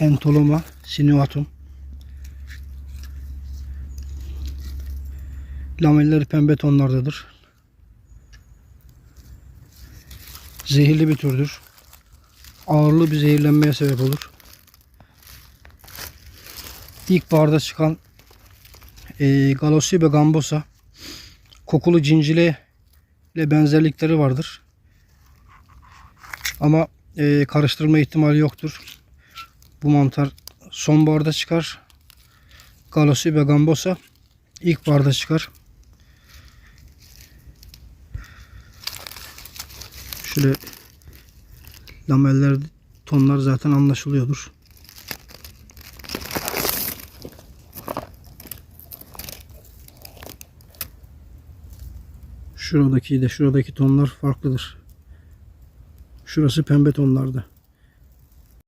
Entoloma sinuatum. Lamelleri pembe tonlardadır. Zehirli bir türdür. Ağırlı bir zehirlenmeye sebep olur. İlkbaharda çıkan e, Galossibe gambosa kokulu cincile ile benzerlikleri vardır. Ama e, karıştırma ihtimali yoktur. Bu mantar sonbaharda çıkar. Galossibe gambosa ilkbaharda çıkar. Şöyle lameller tonlar zaten anlaşılıyordur. Şuradaki de şuradaki tonlar farklıdır. Şurası pembe tonlarda.